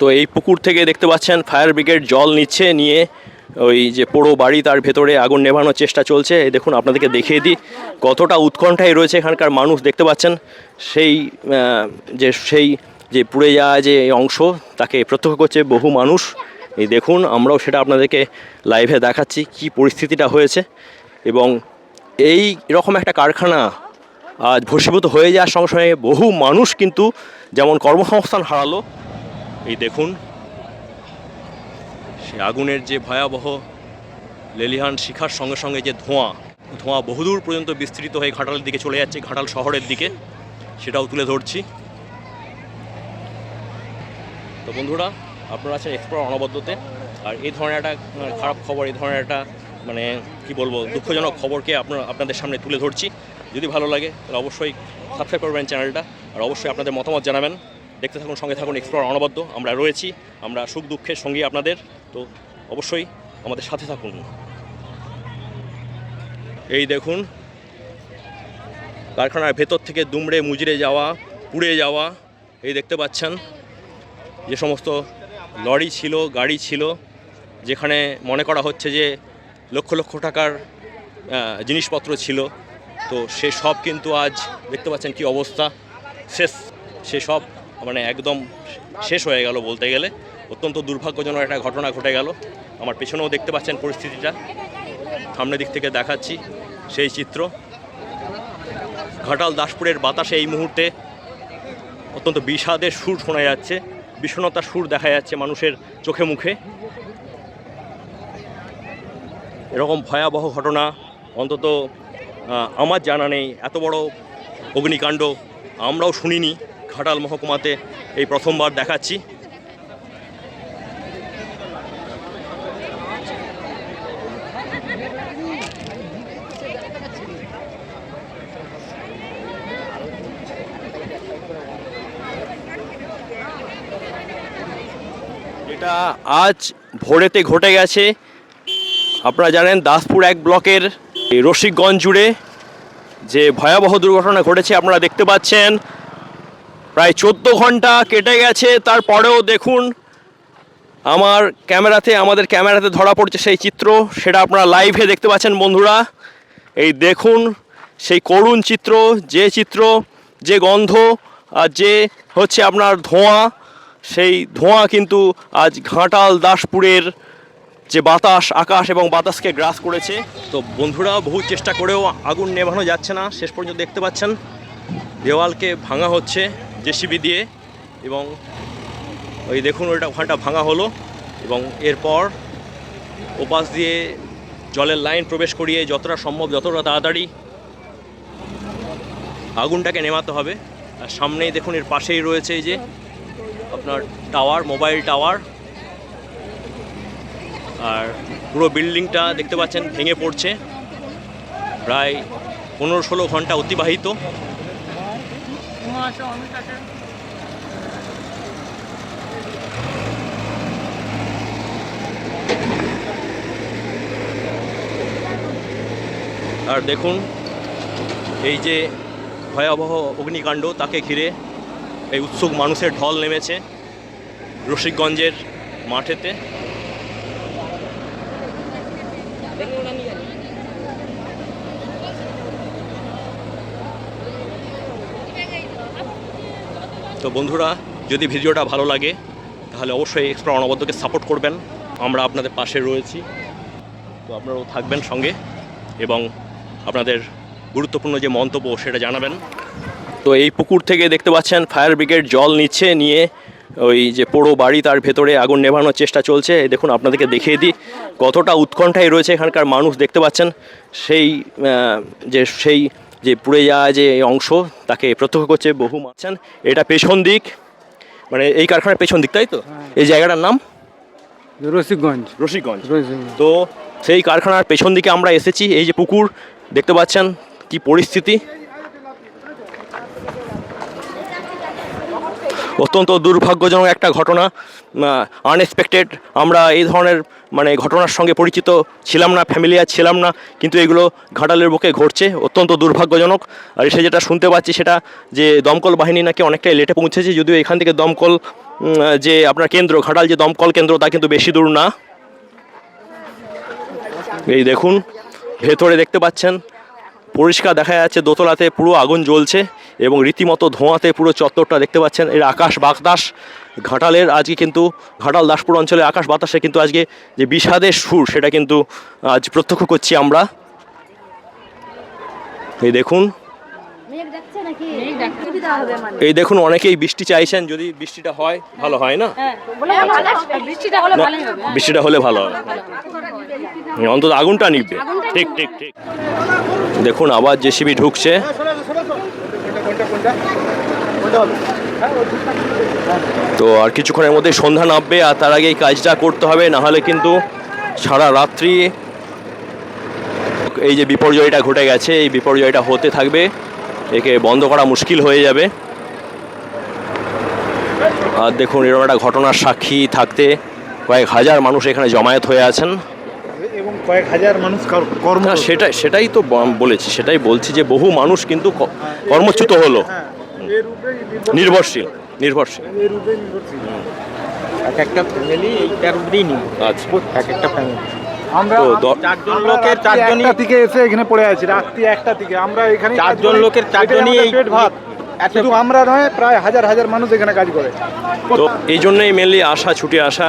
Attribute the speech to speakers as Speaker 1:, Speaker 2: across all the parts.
Speaker 1: তো এই পুকুর থেকে দেখতে পাচ্ছেন, ফায়ার ব্রিগেড জল নিচ্ছে, নিয়ে ওই যে পোড়ো বাড়ি তার ভেতরে আগুন নেভানোর চেষ্টা চলছে। দেখুন, আপনাদেরকে দেখিয়ে দিই কতটা উৎকণ্ঠায় রয়েছে এখানকার মানুষ, দেখতে পাচ্ছেন? সেই যে সেই যে পুড়ে যাওয়া যে অংশ, তাকে প্রত্যক্ষ করছে বহু মানুষ। এই দেখুন, আমরাও সেটা আপনাদেরকে লাইভে দেখাচ্ছি কি পরিস্থিতিটা হয়েছে। এবং এই রকম একটা কারখানা আজ ভস্মীভূত হয়ে যাওয়ার সঙ্গে সঙ্গে বহু মানুষ কিন্তু যেমন কর্মসংস্থান হারালো এই দেখুন, সে আগুনের যে ভয়াবহ লেলিহান শিখার সঙ্গে সঙ্গে যে ধোঁয়া ধোঁয়া বহুদূর পর্যন্ত বিস্তৃত হয়ে ঘাটালের দিকে চলে যাচ্ছে, ঘাটাল শহরের দিকে, সেটাও তুলে ধরছি। তো বন্ধুরা, আপনারা আছেন এক্সপ্লোর অনবদ্যতে, আর এই ধরনের একটা খারাপ খবর, এই ধরনের একটা মানে কি বলব, দুঃখজনক খবরকে আপনার, আপনাদের সামনে তুলে ধরছি। যদি ভালো লাগে, তাহলে অবশ্যই সাবস্ক্রাইব করবেন চ্যানেলটা, আর অবশ্যই আপনাদের মতামত জানাবেন। দেখতে থাকুন, সঙ্গে থাকুন এক্সপ্লোর অনবদ্য। আমরা রয়েছি, আমরা সুখ দুঃখের সঙ্গী আপনাদের। তো অবশ্যই আমাদের সাথে থাকুন। এই দেখুন, কারখানার ভেতর থেকে দুমড়ে মুজড়ে যাওয়া, পুড়ে যাওয়া, এই দেখতে পাচ্ছেন, যে সমস্ত লরি ছিল, গাড়ি ছিল, যেখানে মনে করা হচ্ছে যে লক্ষ লক্ষ টাকার জিনিসপত্র ছিল। তো সে সব কিন্তু আজ দেখতে পাচ্ছেন কি অবস্থা। শেষ, সে সব মানে একদম শেষ হয়ে গেল বলতে গেলে। অত্যন্ত দুর্ভাগ্যজনক একটা ঘটনা ঘটে গেল। আমার পেছনেও দেখতে পাচ্ছেন পরিস্থিতিটা। সামনের দিক থেকে দেখাচ্ছি সেই চিত্র। ঘাটাল দাসপুরের বাতাসে এই মুহূর্তে অত্যন্ত বিষাদের সুর শোনা যাচ্ছে। বিষণতার সুর দেখা যাচ্ছে মানুষের চোখে মুখে। এরকম ভয়াবহ ঘটনা অন্তত আমার জানা নেই। এত বড় অগ্নিকাণ্ড আমরাও শুনিনি। ঘাটাল মহকুমাতে এই প্রথমবার দেখাচ্ছি। এটা আজ ভোরেতে ঘটে গেছে। আপনারা জানেন দাসপুর এক ব্লকের রসিকগঞ্জ জুড়ে যে ভয়াবহ দুর্ঘটনা ঘটেছে, আপনারা দেখতে পাচ্ছেন। প্রায় চোদ্দ ঘণ্টা কেটে গেছে। তারপরেও দেখুন, আমার ক্যামেরাতে, আমাদের ক্যামেরাতে ধরা পড়ছে সেই চিত্র। সেটা আপনারা লাইভে দেখতে পাচ্ছেন বন্ধুরা। এই দেখুন, সেই করুণ চিত্র, যে চিত্র, যে গন্ধ, আর যে হচ্ছে আপনার ধোঁয়া, সেই ধোঁয়া কিন্তু আজ ঘাটাল দাসপুরের যে বাতাস, আকাশ এবং বাতাসকে গ্রাস করেছে। তো বন্ধুরা, বহু চেষ্টা করেও আগুন নেভানো যাচ্ছে না। শেষ পর্যন্ত দেখতে পাচ্ছেন, দেওয়ালকে ভাঙা হচ্ছে। জেসিবি দিয়ে এবং ওই দেখুন ওইটা ওখানটা ভাঙা হলো এবং এরপর ওপাশ দিয়ে জলের লাইন প্রবেশ করিয়ে যতটা সম্ভব যতটা তাড়াতাড়ি আগুনটাকে নেমাতে হবে। আর সামনেই দেখুন এর পাশেই রয়েছে এই যে আপনার টাওয়ার, মোবাইল টাওয়ার। আর পুরো বিল্ডিংটা দেখতে পাচ্ছেন ভেঙে পড়ছে। প্রায় পনেরো ষোলো ঘণ্টা অতিবাহিত। আর দেখুন এই যে ভয়াবহ অগ্নিকাণ্ড তাকে ঘিরে এই উৎসুক মানুষের ঢল নেমেছে রসিকগঞ্জের মাঠেতে। তো বন্ধুরা, যদি ভিডিওটা ভালো লাগে, তাহলে অবশ্যই এক্সপ্রা অনবদ্যকে সাপোর্ট করবেন। আমরা আপনাদের পাশে রয়েছি। তো আপনারাও থাকবেন সঙ্গে এবং আপনাদের গুরুত্বপূর্ণ যে মন্তব্য, সেটা জানাবেন। তো এই পুকুর থেকে দেখতে পাচ্ছেন, ফায়ার ব্রিগেড জল নিচ্ছে, নিয়ে ওই যে পোড়ো বাড়ি, তার ভেতরে আগুন নেভানোর চেষ্টা চলছে। দেখুন, আপনাদেরকে দেখিয়ে দিই, কতটা উৎকণ্ঠায় রয়েছে এখানকার মানুষ। দেখতে পাচ্ছেন, সেই যে সেই যে পুড়ে যাওয়া যে অংশ তাকে প্রত্যক্ষ করছে বহু মারছেন এটা পেছন দিক মানে এই কারখানার পেছন দিক তাই তো? এই জায়গাটার নাম?
Speaker 2: রসিকগঞ্জ।
Speaker 1: রসিকগঞ্জ।
Speaker 2: রসিকগঞ্জ।
Speaker 1: তো সেই কারখানার পেছন দিকে আমরা এসেছি এই যে পুকুর দেখতে পাচ্ছেন কি পরিস্থিতি। অত্যন্ত দুর্ভাগ্যজনক একটা ঘটনা আনএক্সপেক্টেড আমরা এই ধরনের মানে ঘটনার সঙ্গে পরিচিত ছিলাম না ফ্যামিলিয়ার ছিলাম না, কিন্তু এগুলো ঘাটালের বুকে ঘটছে, অত্যন্ত দুর্ভাগ্যজনক। আর এসে যেটা শুনতে পাচ্ছি সেটা যে দমকল বাহিনী নাকি অনেকটাই লেটে পৌঁছেছে, যদিও এখান থেকে দমকল যে আপনার কেন্দ্র, ঘাটাল যে দমকল কেন্দ্র, তা কিন্তু বেশি দূর না। এই দেখুন, ভেতরে দেখতে পাচ্ছেন পরিষ্কার দেখা যাচ্ছে, দোতলাতে পুরো আগুন জ্বলছে এবং রীতিমতো ধোঁয়াতে পুরো চত্বরটা দেখতে পাচ্ছেন। এর আকাশ বাতাস, ঘাটালের আজকে কিন্তু ঘাটাল দাসপুর অঞ্চলের আকাশ বাতাসে কিন্তু আজকে যে বিষাদের সুর, সেটা কিন্তু আজ প্রত্যক্ষ করছি আমরা। এই দেখুন
Speaker 3: মেঘ ডাকছে নাকি সুবিধা হবে মানে
Speaker 1: এই দেখুন অনেকেই বৃষ্টি চাইছেন যদি বৃষ্টিটা হয় ভালো হয় না?
Speaker 3: বৃষ্টিটা হলে হবে।
Speaker 1: ভালো হয় অন্তত আগুনটা নিবে। ঠিক ঠিক ঠিক। দেখুন আবার জেসিবি ঢুকছে। তো আর কিছুক্ষণের মধ্যে সন্ধ্যা নামবে আর তার আগে এই কাজটা করতে হবে না হলে কিন্তু সারা রাত্রি এই যে বিপর্যয়টা ঘটে গেছে এই বিপর্যয়টা হতে থাকবে। একে বন্ধ করা মুশকিল হয়ে যাবে। আর দেখুন এরকম একটা ঘটনার সাক্ষী থাকতে কয়েক হাজার মানুষ এখানে জমায়েত হয়ে আছেন।
Speaker 4: এবং কয়েক হাজার মানুষ কর্ম
Speaker 1: সেটাই সেটাই তো বলেছি সেটাই বলছি যে বহু মানুষ কিন্তু কর্মচ্যুত হলো।
Speaker 4: হ্যাঁ,
Speaker 1: নির্ভরশীল। নির্ভরশীল
Speaker 4: এর উপরেই নির্ভরশীল। এক একটা ফ্যামিলি এইটার উপরেই নির্ভর
Speaker 1: আচ্ছা।
Speaker 4: এক একটা ফ্যামিলি আমরা চারজন লোকের চারজনই একটা এসে এখানে পড়ে আছি রাত্রি একটা থেকে। আমরা এখানে চারজন লোকের চারজনই এই পেট ভাত। শুধু আমরা নয় প্রায় হাজার হাজার মানুষ এখানে কাজ করে।
Speaker 1: তো এই জন্যই মেনলি আসা ছুটে আসা।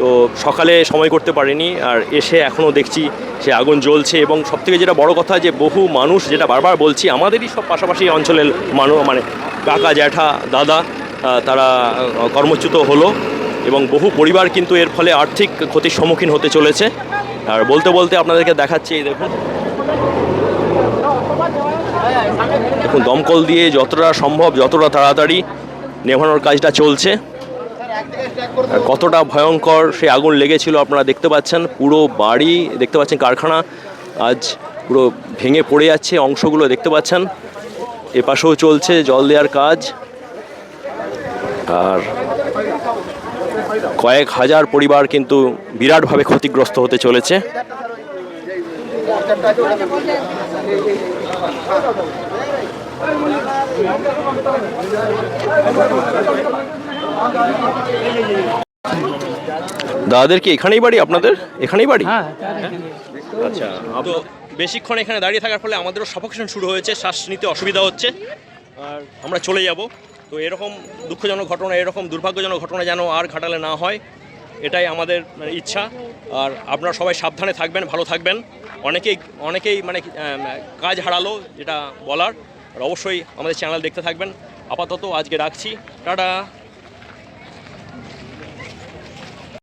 Speaker 1: তো সকালে সময় করতে পারিনি আর এসে এখনও দেখছি সে আগুন জ্বলছে। এবং সবথেকে যেটা বড় কথা যে বহু মানুষ যেটা বারবার বলছি আমাদেরই সব পাশাপাশি অঞ্চলের মানুষ মানে কাকা জ্যাঠা দাদা তারা কর্মচ্যুত হলো। এবং বহু পরিবার কিন্তু এর ফলে আর্থিক ক্ষতির সম্মুখীন হতে চলেছে। আর বলতে বলতে আপনাদেরকে দেখাচ্ছি, এই দেখুন। দেখুন, দমকল দিয়ে যতটা সম্ভব, যতটা তাড়াতাড়ি নেভানোর কাজটা চলছে। কতটা ভয়ঙ্কর সে আগুন লেগেছিল আপনারা দেখতে পাচ্ছেন। পুরো বাড়ি, দেখতে পাচ্ছেন কারখানা আজ পুরো ভেঙে পড়ে যাচ্ছে, অংশগুলো দেখতে পাচ্ছেন। এপাশেও চলছে জল দেওয়ার কাজ। আর কয়েক হাজার পরিবার কিন্তু বিরাটভাবে ক্ষতিগ্রস্ত হতে চলেছে। দাদাদের কি এখানেই বাড়ি আপনাদের? এখানেই বাড়ি? আচ্ছা তো বেশিক্ষণ এখানে দাঁড়িয়ে থাকার ফলে আমাদেরও সাফোকেশন শুরু হয়েছে শ্বাস নিতে অসুবিধা হচ্ছে। আর আমরা চলে যাব। তো এরকম দুঃখজনক ঘটনা, এরকম দুর্ভাগ্যজনক ঘটনা যেন আর ঘাটালে না হয়, এটাই আমাদের মানে ইচ্ছা। আর আপনারা সবাই সাবধানে থাকবেন, ভালো থাকবেন। অনেকেই অনেকেই মানে কাজ হারালো, যেটা বলার। আর অবশ্যই আমাদের চ্যানেল দেখতে থাকবেন। আপাতত আজকে রাখছি। টাটা!